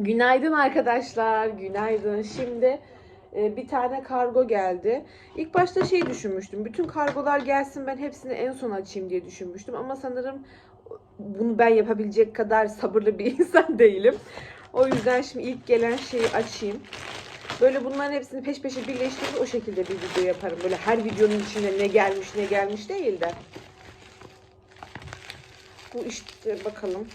Günaydın arkadaşlar, günaydın. Şimdi e, bir tane kargo geldi. İlk başta şey düşünmüştüm. Bütün kargolar gelsin ben hepsini en son açayım diye düşünmüştüm. Ama sanırım bunu ben yapabilecek kadar sabırlı bir insan değilim. O yüzden şimdi ilk gelen şeyi açayım. Böyle bunların hepsini peş peşe birleştirip o şekilde bir video yaparım. Böyle her videonun içinde ne gelmiş ne gelmiş değil de. Bu işte bakalım.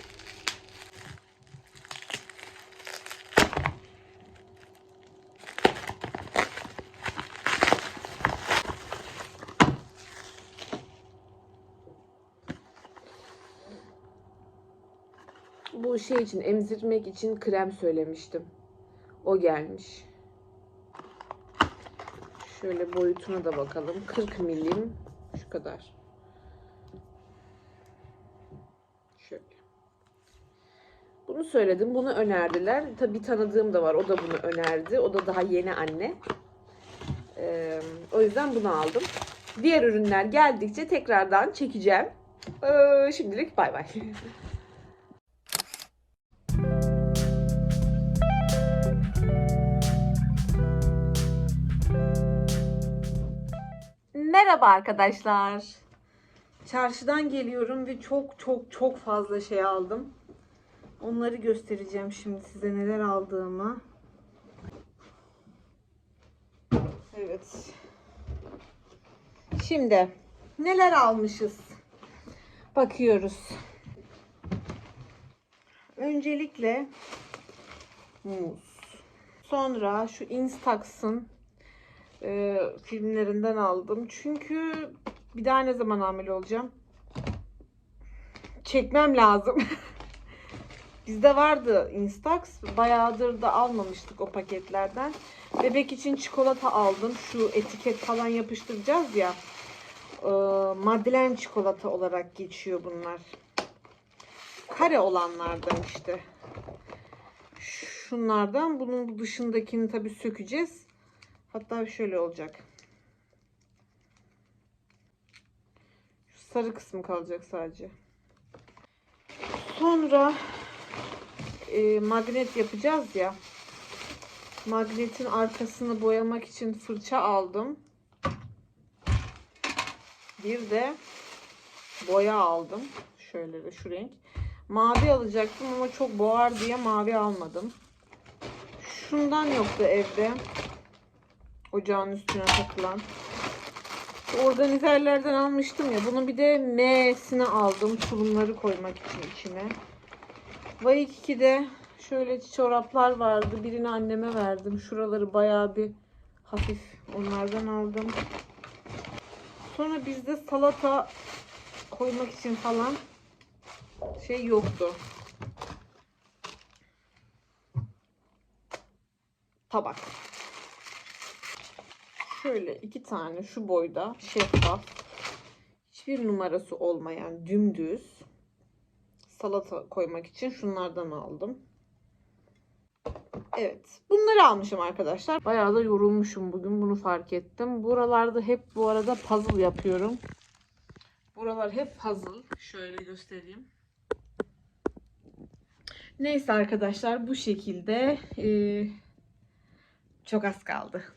Bu şey için emzirmek için krem söylemiştim. O gelmiş. Şöyle boyutuna da bakalım. 40 milim şu kadar. Şöyle. Bunu söyledim. Bunu önerdiler. Tabii tanıdığım da var. O da bunu önerdi. O da daha yeni anne. Ee, o yüzden bunu aldım. Diğer ürünler geldikçe tekrardan çekeceğim. Ee, şimdilik bay bay. Merhaba arkadaşlar. Çarşıdan geliyorum ve çok çok çok fazla şey aldım. Onları göstereceğim şimdi size neler aldığımı. Evet. Şimdi neler almışız? Bakıyoruz. Öncelikle muz. Sonra şu Instax'ın e, filmlerinden aldım. Çünkü bir daha ne zaman hamile olacağım? Çekmem lazım. Bizde vardı Instax. Bayağıdır da almamıştık o paketlerden. Bebek için çikolata aldım. Şu etiket falan yapıştıracağız ya. E, Madeleine çikolata olarak geçiyor bunlar. Kare olanlardan işte. Şunlardan. Bunun dışındakini tabii sökeceğiz. Hatta şöyle olacak. Şu sarı kısmı kalacak sadece. Sonra e, magnet yapacağız ya. Magnetin arkasını boyamak için fırça aldım. Bir de boya aldım. Şöyle de şu renk. Mavi alacaktım ama çok boğar diye mavi almadım. Şundan yoktu evde ocağın üstüne takılan. Şu organizerlerden almıştım ya. Bunu bir de M'sini aldım. Tulumları koymak için içine. Vayik 2'de şöyle çoraplar vardı. Birini anneme verdim. Şuraları bayağı bir hafif onlardan aldım. Sonra bizde salata koymak için falan şey yoktu. Tabak şöyle iki tane şu boyda şeffaf hiçbir numarası olmayan dümdüz salata koymak için şunlardan aldım. Evet. Bunları almışım arkadaşlar. Bayağı da yorulmuşum bugün. Bunu fark ettim. Buralarda hep bu arada puzzle yapıyorum. Buralar hep puzzle. Şöyle göstereyim. Neyse arkadaşlar bu şekilde ee, çok az kaldı.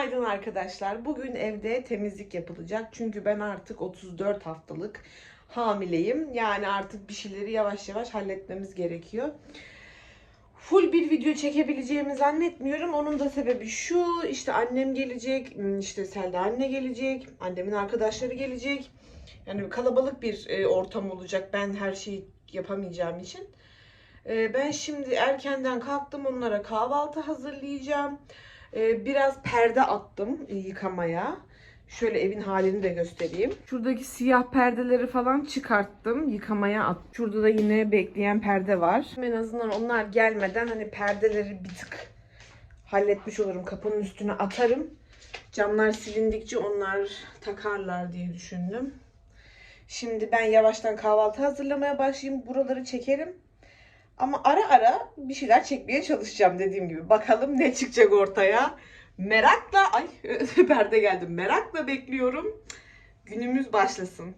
Günaydın arkadaşlar. Bugün evde temizlik yapılacak. Çünkü ben artık 34 haftalık hamileyim. Yani artık bir şeyleri yavaş yavaş halletmemiz gerekiyor. Full bir video çekebileceğimi zannetmiyorum. Onun da sebebi şu. işte annem gelecek. işte Selda anne gelecek. Annemin arkadaşları gelecek. Yani kalabalık bir e, ortam olacak. Ben her şeyi yapamayacağım için. E, Ben şimdi erkenden kalktım. Onlara kahvaltı hazırlayacağım. Ee, biraz perde attım yıkamaya. Şöyle evin halini de göstereyim. Şuradaki siyah perdeleri falan çıkarttım. Yıkamaya at. Şurada da yine bekleyen perde var. En azından onlar gelmeden hani perdeleri bir tık halletmiş olurum. Kapının üstüne atarım. Camlar silindikçe onlar takarlar diye düşündüm. Şimdi ben yavaştan kahvaltı hazırlamaya başlayayım. Buraları çekerim. Ama ara ara bir şeyler çekmeye çalışacağım dediğim gibi. Bakalım ne çıkacak ortaya. Merakla, ay perde geldi. Merakla bekliyorum. Günümüz başlasın.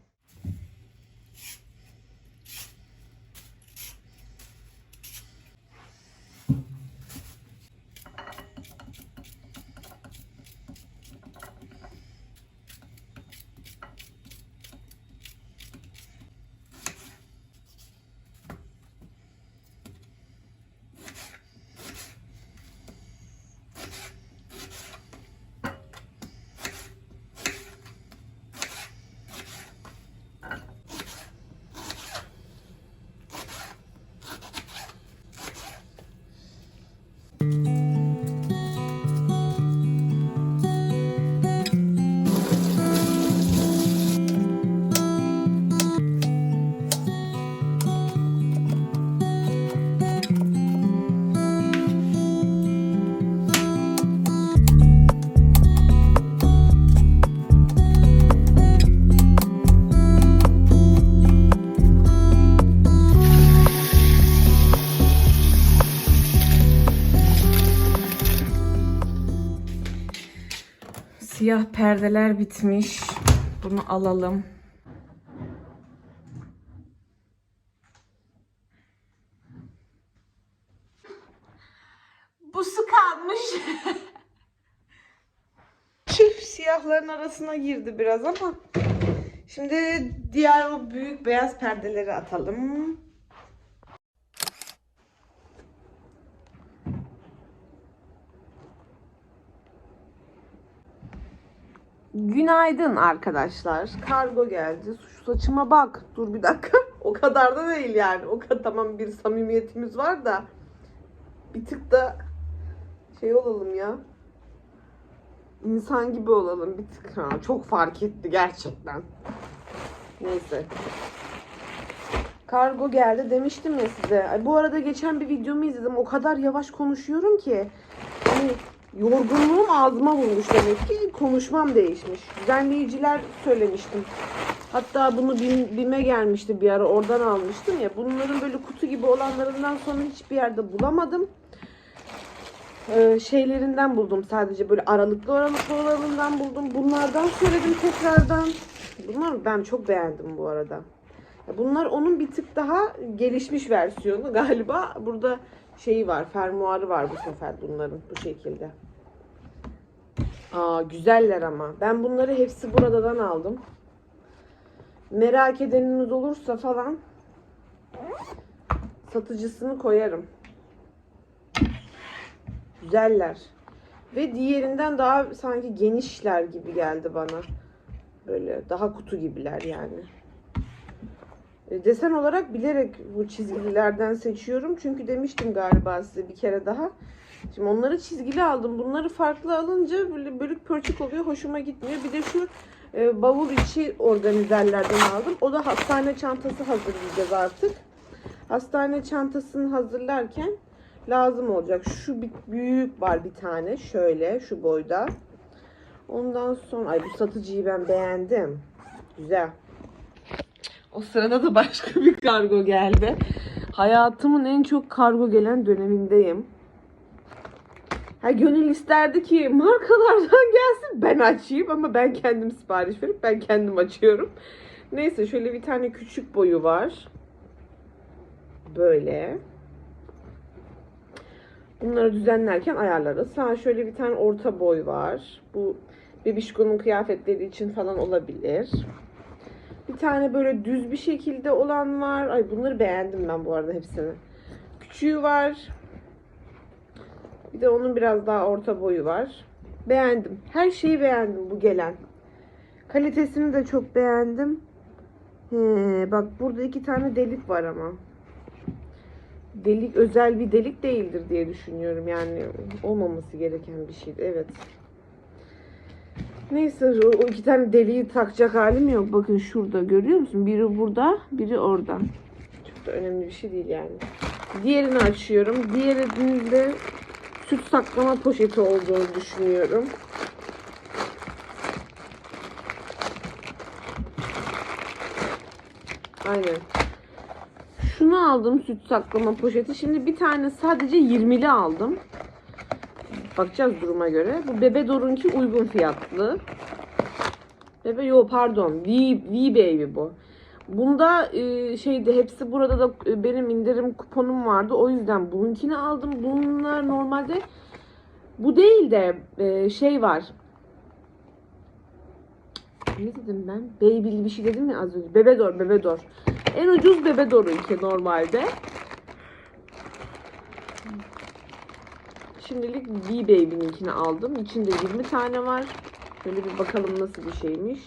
Siyah perdeler bitmiş. Bunu alalım. Bu su kalmış. Tüh siyahların arasına girdi biraz ama. Şimdi diğer o büyük beyaz perdeleri atalım. Günaydın arkadaşlar. Kargo geldi. Şu saçıma bak. Dur bir dakika. O kadar da değil yani. O kadar tamam bir samimiyetimiz var da bir tık da şey olalım ya. İnsan gibi olalım bir tık. Ha, çok fark etti gerçekten. Neyse. Kargo geldi demiştim ya size. Ay, bu arada geçen bir videomu izledim. O kadar yavaş konuşuyorum ki. Hani yorgunluğum ağzıma vurmuş demek ki. Konuşmam değişmiş. Düzenleyiciler söylemiştim. Hatta bunu BİM, BİM'e gelmişti bir ara. Oradan almıştım ya. Bunların böyle kutu gibi olanlarından sonra hiçbir yerde bulamadım. Ee, şeylerinden buldum sadece böyle aralıklı aralıklı olanından buldum. Bunlardan söyledim tekrardan. Bunlar ben çok beğendim bu arada. Bunlar onun bir tık daha gelişmiş versiyonu galiba. Burada şeyi var, fermuarı var bu sefer bunların bu şekilde. Aa güzeller ama. Ben bunları hepsi buradan aldım. Merak edeniniz olursa falan satıcısını koyarım. Güzeller. Ve diğerinden daha sanki genişler gibi geldi bana. Böyle daha kutu gibiler yani. E, Desen olarak bilerek bu çizgililerden seçiyorum. Çünkü demiştim galiba size bir kere daha. Şimdi onları çizgili aldım. Bunları farklı alınca böyle bölük pörçük oluyor. Hoşuma gitmiyor. Bir de şu e, bavul içi organizerlerden aldım. O da hastane çantası hazırlayacağız artık. Hastane çantasını hazırlarken lazım olacak. Şu bir, büyük var bir tane. Şöyle şu boyda. Ondan sonra ay bu satıcıyı ben beğendim. Güzel. O sırada da başka bir kargo geldi. Hayatımın en çok kargo gelen dönemindeyim. Ha gönül isterdi ki markalardan gelsin ben açayım ama ben kendim sipariş verip ben kendim açıyorum. Neyse şöyle bir tane küçük boyu var. Böyle. Bunları düzenlerken ayarlarız. Ha şöyle bir tane orta boy var. Bu bebişkonun kıyafetleri için falan olabilir. Bir tane böyle düz bir şekilde olan var. Ay bunları beğendim ben bu arada hepsini. Küçüğü var. Bir de onun biraz daha orta boyu var. Beğendim. Her şeyi beğendim bu gelen. Kalitesini de çok beğendim. He, bak burada iki tane delik var ama. Delik özel bir delik değildir diye düşünüyorum. Yani olmaması gereken bir şeydi. Evet. Neyse o, iki tane deliği takacak halim yok. Bakın şurada görüyor musun? Biri burada, biri orada. Çok da önemli bir şey değil yani. Diğerini açıyorum. Diğerinin de süt saklama poşeti olduğunu düşünüyorum. Aynen. Şunu aldım süt saklama poşeti. Şimdi bir tane sadece 20'li aldım. Bakacağız duruma göre. Bu Bebe Dor'unki uygun fiyatlı. Bebe yo pardon. V, v Baby bu. Bunda e, şeyde hepsi burada da e, benim indirim kuponum vardı. O yüzden bununkini aldım. Bunlar normalde bu değil de e, şey var. Ne dedim ben? Baby'li bir şey dedim mi az önce? Bebedor, Bebedor. En ucuz Bebedor'unki normalde. Şimdilik V Baby'ninkini aldım. İçinde 20 tane var. Böyle bir bakalım nasıl bir şeymiş.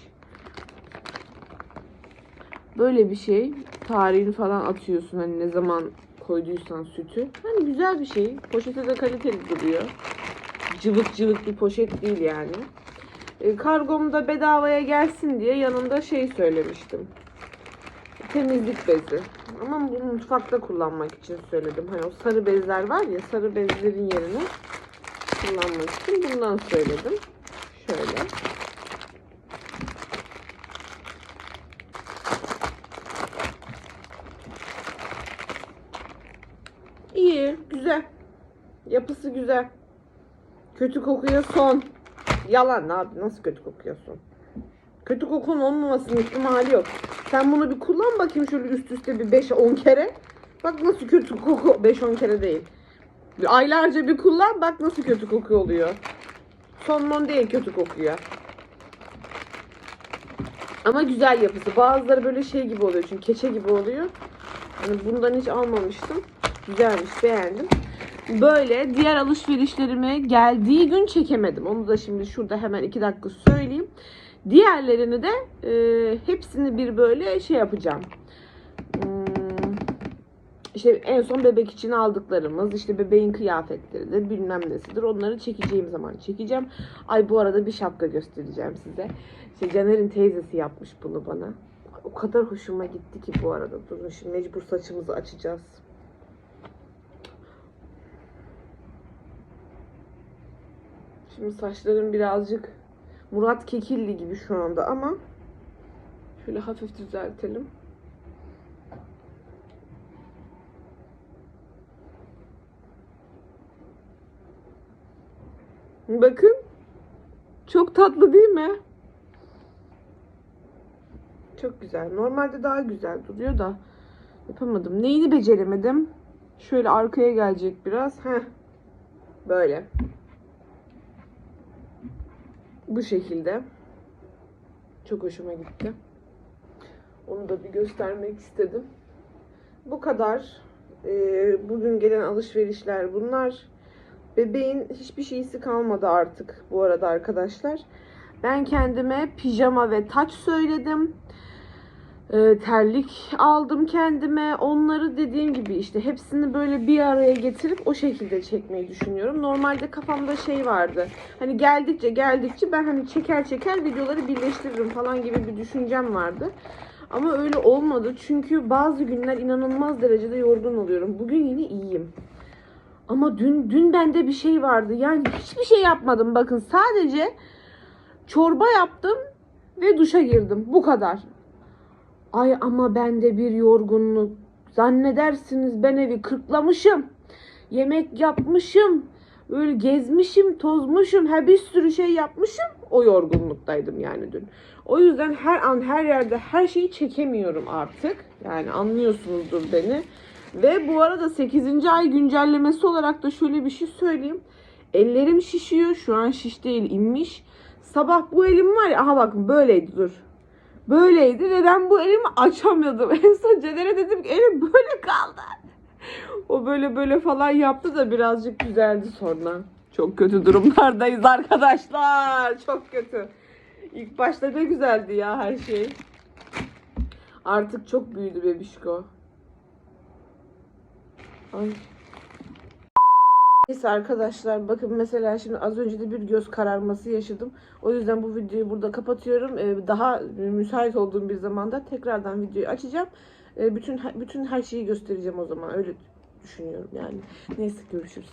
Böyle bir şey. Tarihini falan atıyorsun hani ne zaman koyduysan sütü. Hani güzel bir şey. Poşete de kaliteli duruyor. Cıvık cıvık bir poşet değil yani. E, kargomda bedavaya gelsin diye yanında şey söylemiştim. Temizlik bezi. Ama bunu mutfakta kullanmak için söyledim. Hani o sarı bezler var ya sarı bezlerin yerine kullanmak için bundan söyledim. Şöyle. İyi, güzel. Yapısı güzel. Kötü kokuyor son. Yalan abi nasıl kötü kokuyorsun? Kötü kokun olmamasının ihtimali yok. Sen bunu bir kullan bakayım şöyle üst üste bir 5-10 kere. Bak nasıl kötü koku 5-10 kere değil. Aylarca bir kullan bak nasıl kötü koku oluyor. Son mon değil kötü kokuyor. Ama güzel yapısı. Bazıları böyle şey gibi oluyor çünkü keçe gibi oluyor. Yani bundan hiç almamıştım. Güzelmiş beğendim. Böyle diğer alışverişlerimi geldiği gün çekemedim. Onu da şimdi şurada hemen iki dakika söyleyeyim. Diğerlerini de e, hepsini bir böyle şey yapacağım. Hmm, en son bebek için aldıklarımız, işte bebeğin kıyafetleridir, bilmem nesidir. Onları çekeceğim zaman çekeceğim. Ay bu arada bir şapka göstereceğim size. İşte Caner'in teyzesi yapmış bunu bana. O kadar hoşuma gitti ki bu arada. Durun şimdi mecbur saçımızı açacağız. Şimdi saçlarım birazcık Murat Kekilli gibi şu anda ama şöyle hafif düzeltelim. Bakın. Çok tatlı değil mi? Çok güzel. Normalde daha güzel duruyor da yapamadım. Neyini beceremedim? Şöyle arkaya gelecek biraz. Heh. Böyle. Bu şekilde. Çok hoşuma gitti. Onu da bir göstermek istedim. Bu kadar. Ee, bugün gelen alışverişler bunlar. Bebeğin hiçbir şeysi kalmadı artık bu arada arkadaşlar. Ben kendime pijama ve taç söyledim. Ee, terlik aldım kendime. Onları dediğim gibi işte hepsini böyle bir araya getirip o şekilde çekmeyi düşünüyorum. Normalde kafamda şey vardı. Hani geldikçe geldikçe ben hani çeker çeker videoları birleştiririm falan gibi bir düşüncem vardı. Ama öyle olmadı. Çünkü bazı günler inanılmaz derecede yorgun oluyorum. Bugün yine iyiyim. Ama dün dün bende bir şey vardı. Yani hiçbir şey yapmadım. Bakın sadece çorba yaptım ve duşa girdim. Bu kadar. Ay ama bende bir yorgunluk. Zannedersiniz ben evi kırklamışım. Yemek yapmışım. Böyle gezmişim, tozmuşum. Her bir sürü şey yapmışım. O yorgunluktaydım yani dün. O yüzden her an her yerde her şeyi çekemiyorum artık. Yani anlıyorsunuzdur beni. Ve bu arada 8. ay güncellemesi olarak da şöyle bir şey söyleyeyim. Ellerim şişiyor. Şu an şiş değil inmiş. Sabah bu elim var ya. Aha bakın böyleydi dur. Böyleydi ve ben bu elimi açamıyordum. En son Cener'e dedim ki elim böyle kaldı. O böyle böyle falan yaptı da birazcık düzeldi sonra. Çok kötü durumlardayız arkadaşlar. Çok kötü. İlk başta ne güzeldi ya her şey. Artık çok büyüdü bebişko. Ay. Neyse arkadaşlar bakın mesela şimdi az önce de bir göz kararması yaşadım. O yüzden bu videoyu burada kapatıyorum. Ee, daha müsait olduğum bir zamanda tekrardan videoyu açacağım. Ee, bütün bütün her şeyi göstereceğim o zaman. Öyle düşünüyorum yani. Neyse görüşürüz.